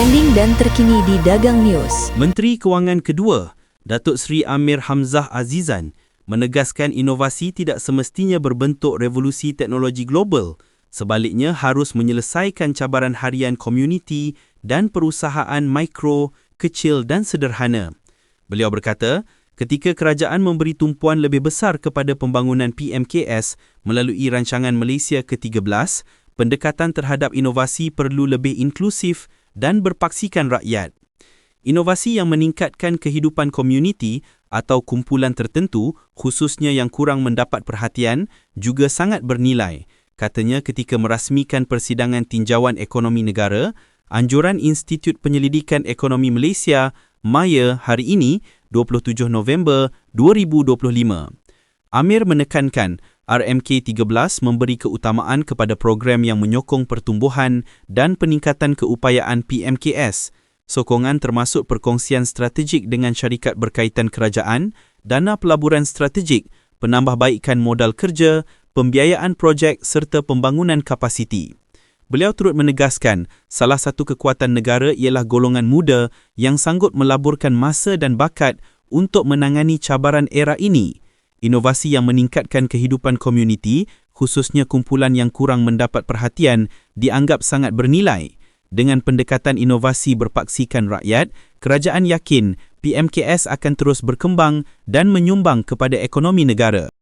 trending dan terkini di Dagang News. Menteri Kewangan kedua, Datuk Seri Amir Hamzah Azizan, menegaskan inovasi tidak semestinya berbentuk revolusi teknologi global. Sebaliknya harus menyelesaikan cabaran harian komuniti dan perusahaan mikro, kecil dan sederhana. Beliau berkata, ketika kerajaan memberi tumpuan lebih besar kepada pembangunan PMKS melalui rancangan Malaysia ke-13, pendekatan terhadap inovasi perlu lebih inklusif dan berpaksikan rakyat. Inovasi yang meningkatkan kehidupan komuniti atau kumpulan tertentu, khususnya yang kurang mendapat perhatian, juga sangat bernilai. Katanya ketika merasmikan persidangan tinjauan ekonomi negara, anjuran Institut Penyelidikan Ekonomi Malaysia, MAYA, hari ini, 27 November 2025. Amir menekankan RMK13 memberi keutamaan kepada program yang menyokong pertumbuhan dan peningkatan keupayaan PMKS sokongan termasuk perkongsian strategik dengan syarikat berkaitan kerajaan, dana pelaburan strategik, penambahbaikan modal kerja, pembiayaan projek serta pembangunan kapasiti. Beliau turut menegaskan salah satu kekuatan negara ialah golongan muda yang sanggup melaburkan masa dan bakat untuk menangani cabaran era ini. Inovasi yang meningkatkan kehidupan komuniti, khususnya kumpulan yang kurang mendapat perhatian, dianggap sangat bernilai. Dengan pendekatan inovasi berpaksikan rakyat, kerajaan yakin PMKS akan terus berkembang dan menyumbang kepada ekonomi negara.